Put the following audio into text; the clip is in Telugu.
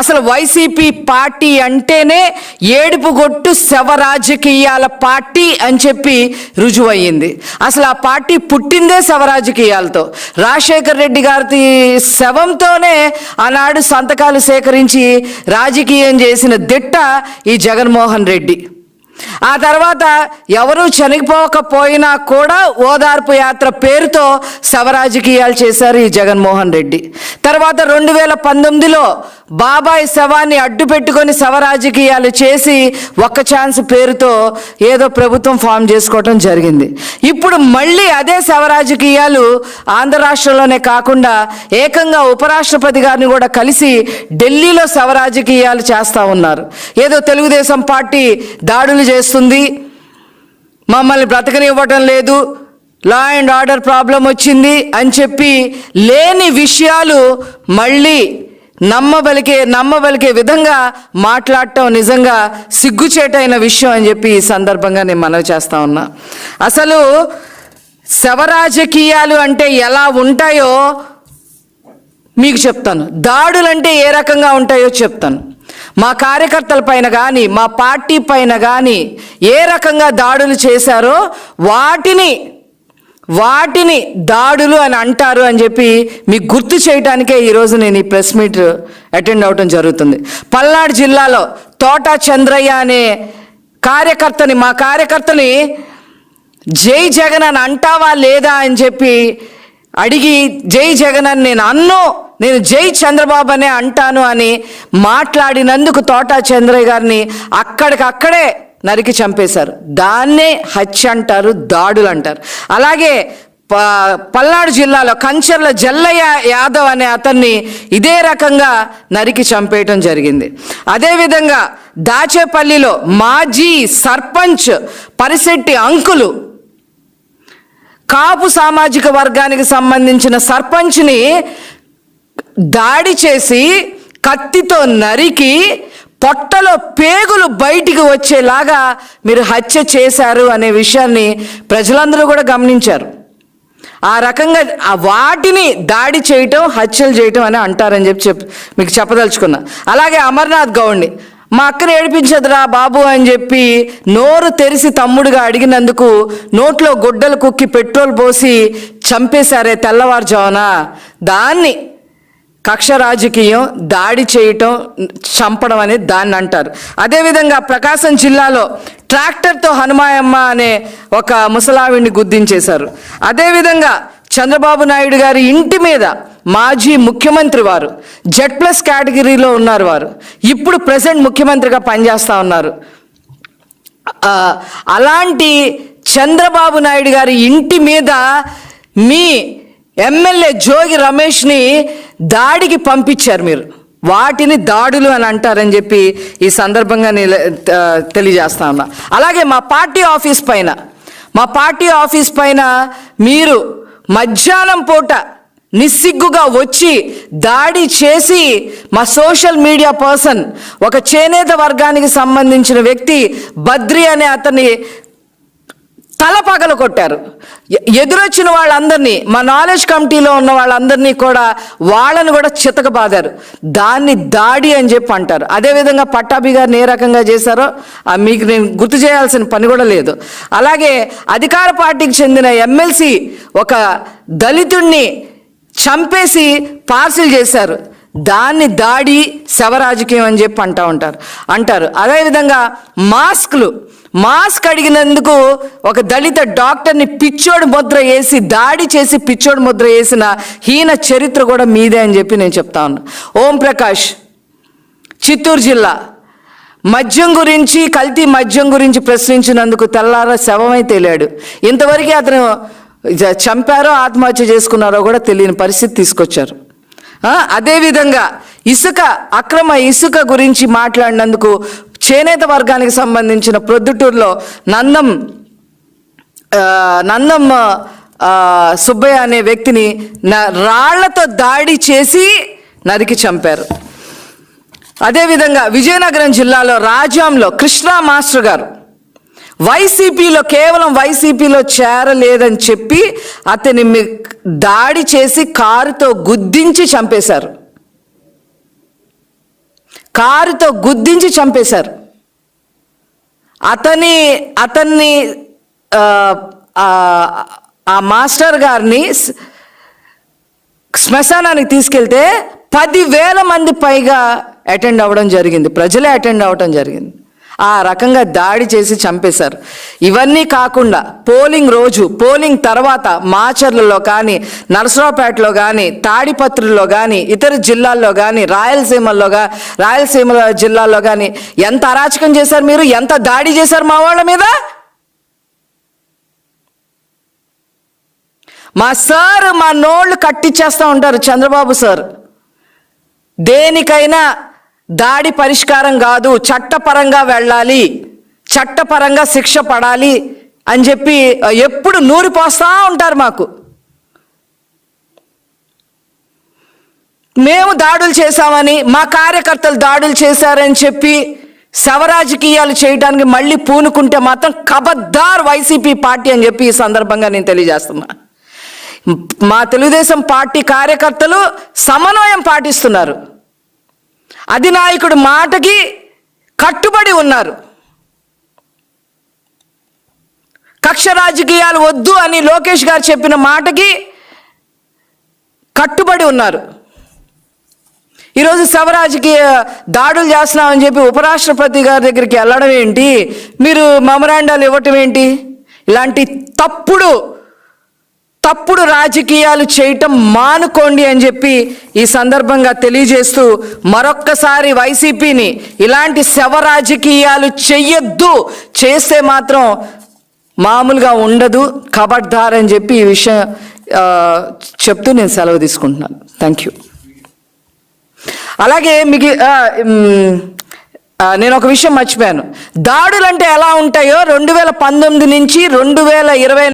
అసలు వైసీపీ పార్టీ అంటేనే ఏడుపు గొట్టు శవ రాజకీయాల పార్టీ అని చెప్పి రుజువయ్యింది. అసలు ఆ పార్టీ పుట్టిందే శవ రాజకీయాలతో. రాజశేఖర్ రెడ్డి గారి శవంతోనే ఆనాడు సంతకాలు సేకరించి రాజకీయం చేసిన దిట్ట ఈ జగన్మోహన్ రెడ్డి. ఆ తర్వాత ఎవరు చనిపోకపోయినా కూడా ఓదార్పు యాత్ర పేరుతో శవరాజకీయాలు చేశారు ఈ జగన్మోహన్ రెడ్డి. తర్వాత రెండు వేల పంతొమ్మిదిలో బాబాయ్ శవాన్ని అడ్డు పెట్టుకొని శవరాజకీయాలు చేసి ఒక్క ఛాన్స్ పేరుతో ఏదో ప్రభుత్వం ఫామ్ చేసుకోవటం జరిగింది. ఇప్పుడు మళ్ళీ అదే శవరాజకీయాలు ఆంధ్ర రాష్ట్రంలోనే కాకుండా ఏకంగా ఉపరాష్ట్రపతి గారిని కూడా కలిసి ఢిల్లీలో శవరాజకీయాలు చేస్తూ ఉన్నారు. ఏదో తెలుగుదేశం పార్టీ దాడులు చేస్తుంది. మమ్మల్ని బ్రతకనివ్వటం లేదు. లా అండ్ ఆర్డర్ ప్రాబ్లం వచ్చింది అని చెప్పి లేని విషయాలు మళ్ళీ నమ్మబలికే నమ్మబలికే విధంగా మాట్లాడటం నిజంగా సిగ్గుచేటైన విషయం అని చెప్పి ఈ సందర్భంగా నేను మనవి చేస్తా ఉన్నా. అసలు శవరాజకీయాలు అంటే ఎలా ఉంటాయో మీకు చెప్తాను. దాడులు అంటే ఏ రకంగా ఉంటాయో చెప్తాను. మా కార్యకర్తల పైన కానీ మా పార్టీ పైన కానీ ఏ రకంగా దాడులు చేశారో వాటిని వాటిని దాడులు అని అంటారు అని చెప్పి మీకు గుర్తు చేయడానికే ఈరోజు నేను ఈ ప్రెస్ మీట్ అటెండ్ అవటం జరుగుతుంది. పల్నాడు జిల్లాలో తోట చంద్రయ్య అనే కార్యకర్తని మా కార్యకర్తని జై జగన్ అని అంటావా లేదా అని చెప్పి అడిగి జై జగన్ అని నేను అన్నో నేను జై చంద్రబాబు అనే అంటాను అని మాట్లాడినందుకు తోటా చంద్రయ్య గారిని అక్కడికక్కడే నరికి చంపేశారు. దాన్నే హత్య అంటారు దాడులు అంటారు. అలాగే ప పల్నాడు జిల్లాలో కంచర్ల జల్లయ్య యాదవ్ అనే అతన్ని ఇదే రకంగా నరికి చంపేయటం జరిగింది. అదేవిధంగా దాచేపల్లిలో మాజీ సర్పంచ్ పరిశెట్టి అంకులు కాపు సామాజిక వర్గానికి సంబంధించిన సర్పంచ్ని దాడి చేసి కత్తితో నరికి పొట్టలో పేగులు బయటికి వచ్చేలాగా మీరు హత్య చేశారు అనే విషయాన్ని ప్రజలందరూ కూడా గమనించారు. ఆ రకంగా ఆ వాటిని దాడి చేయటం హత్యలు చేయటం అని అంటారని చెప్పి చెప్ మీకు చెప్పదలుచుకున్నా. అలాగే అమర్నాథ్ గౌడ్ని మా అక్కని ఏడిపించదురా బాబు అని చెప్పి నోరు తెరిసి తమ్ముడుగా అడిగినందుకు నోట్లో గుడ్డలు కుక్కి పెట్రోల్ పోసి చంపేశారే తెల్లవారుజామున. దాన్ని కక్ష రాజకీయం దాడి చేయటం చంపడం అనేది దాన్ని అంటారు. అదేవిధంగా ప్రకాశం జిల్లాలో ట్రాక్టర్తో హనుమాయమ్మ అనే ఒక ముసలావిడిని గుర్తించేశారు అదేవిధంగా చంద్రబాబు నాయుడు గారి ఇంటి మీద మాజీ ముఖ్యమంత్రి వారు జెడ్ ప్లస్ కేటగిరీలో ఉన్నారు వారు ఇప్పుడు ప్రజెంట్ ముఖ్యమంత్రిగా పనిచేస్తూ ఉన్నారు. అలాంటి చంద్రబాబు నాయుడు గారి ఇంటి మీద మీ ఎమ్మెల్యే జోగి రమేష్ని దాడికి పంపించారు మీరు. వాటిని దాడులు అని అంటారని చెప్పి ఈ సందర్భంగా నేను తెలియజేస్తా ఉన్నా. అలాగే మా పార్టీ ఆఫీస్ పైన మా పార్టీ ఆఫీస్ పైన మీరు మధ్యాహ్నం పూట నిస్సిగ్గుగా వచ్చి దాడి చేసి మా సోషల్ మీడియా పర్సన్ ఒక చేనేత వర్గానికి సంబంధించిన వ్యక్తి బద్రి అనే అతన్ని తల పగల కొట్టారు. ఎదురొచ్చిన వాళ్ళందరినీ మా నాలెడ్జ్ కమిటీలో ఉన్న వాళ్ళందరినీ కూడా వాళ్ళని కూడా చితకబాదారు. దాన్ని దాడి అని చెప్పి అంటారు. అదేవిధంగా పట్టాభి గారిని ఏ రకంగా చేశారో ఆ మీకు నేను గుర్తు చేయాల్సిన పని కూడా లేదు. అలాగే అధికార పార్టీకి చెందిన ఎమ్మెల్సీ ఒక దళితుణ్ణి చంపేసి పార్సిల్ చేశారు. దాన్ని దాడి శవరాజకీయం అని చెప్పి అంటా ఉంటారు. అంటారు. అదేవిధంగా మాస్క్లు. మాస్క్ అడిగినందుకు ఒక దళిత డాక్టర్ని పిచ్చోడు ముద్ర వేసి దాడి చేసి పిచ్చోడు ముద్ర వేసిన హీన చరిత్ర కూడా మీదే అని చెప్పి నేను చెప్తా ఉన్నా. ఓం ప్రకాష్ చిత్తూరు జిల్లా. మద్యం గురించి కల్తీ మద్యం గురించి ప్రశ్నించినందుకు తెల్లార శవమై తేలాడు. ఇంతవరకు అతను చంపారో ఆత్మహత్య చేసుకున్నారో కూడా తెలియని పరిస్థితి తీసుకొచ్చారు. అదేవిధంగా ఇసుక అక్రమ ఇసుక గురించి మాట్లాడినందుకు చేనేత వర్గానికి సంబంధించిన ప్రొద్దుటూరులో నందం నందం సుబ్బయ్య అనే వ్యక్తిని న- రాళ్ళతో దాడి చేసి నరికి చంపారు. అదేవిధంగా విజయనగరం జిల్లాలో రాజాంలో కృష్ణా మాస్టర్ గారు వైసీపీలో కేవలం వైసీపీలో చేరలేదని చెప్పి అతని మీ- దాడి చేసి కారుతో గుద్దించి చంపేశారు. కారుతో గుద్దించి చంపేశారు. అతని అతన్ని ఆ, మాస్టర్ గారిని శ్మశానానికి తీసుకెళ్తే పదివేల మంది పైగా అటెండ్ అవ్వడం జరిగింది. ప్రజలే అటెండ్ అవ్వడం జరిగింది. ఆ రకంగా దాడి చేసి చంపేశారు. ఇవన్నీ కాకుండా పోలింగ్ రోజు పోలింగ్ తర్వాత మాచర్లలో కానీ నరసరావుపేటలో కానీ తాడిపత్రుల్లో కానీ ఇతర జిల్లాల్లో కానీ రాయలసీమల్లో రాయలసీమ జిల్లాల్లో కానీ ఎంత అరాచకం చేశారు మీరు? ఎంత దాడి చేశారు మా వాళ్ళ మీద? మా సార్ మా నోళ్ళు కట్టిచ్చేస్తూ ఉంటారు చంద్రబాబు సార్. దేనికైనా దాడి పరిష్కారం కాదు చట్టపరంగా వెళ్ళాలి చట్టపరంగా శిక్ష పడాలి అని చెప్పి ఎప్పుడు నూరి పోస్తూ ఉంటారు మాకు. మేము దాడులు చేశామని మా కార్యకర్తలు దాడులు చేశారని చెప్పి శవరాజకీయాలు చేయడానికి మళ్ళీ పూనుకుంటే మాత్రం కబద్దార్ వైసీపీ పార్టీ అని చెప్పి ఈ సందర్భంగా నేను తెలియజేస్తున్నా. మా తెలుగుదేశం పార్టీ కార్యకర్తలు సమన్వయం పాటిస్తున్నారు. అధినాయకుడు మాటకి కట్టుబడి ఉన్నారు. కక్ష రాజకీయాలు వద్దు అని లోకేష్ గారు చెప్పిన మాటకి కట్టుబడి ఉన్నారు. ఈరోజు శవరాజకీయ దాడులు చేస్తున్నామని చెప్పి ఉపరాష్ట్రపతి గారి దగ్గరికి వెళ్ళడం ఏంటి? మీరు మెమరాండాలు ఇవ్వటం ఏంటి? ఇలాంటి తప్పుడు తప్పుడు రాజకీయాలు చేయటం మానుకోండి అని చెప్పి ఈ సందర్భంగా తెలియజేస్తూ మరొక్కసారి వైసీపీని ఇలాంటి శవ రాజకీయాలు చెయ్యొద్దు చేస్తే మాత్రం మామూలుగా ఉండదు కబడ్దార్ అని చెప్పి ఈ విషయం చెప్తూ నేను సెలవు తీసుకుంటున్నాను. థ్యాంక్ యూ అలాగే మీకు నేను ఒక విషయం మర్చిపోయాను. దాడులు అంటే ఎలా ఉంటాయో రెండు వేల పంతొమ్మిది నుంచి రెండు వేల ఇరవై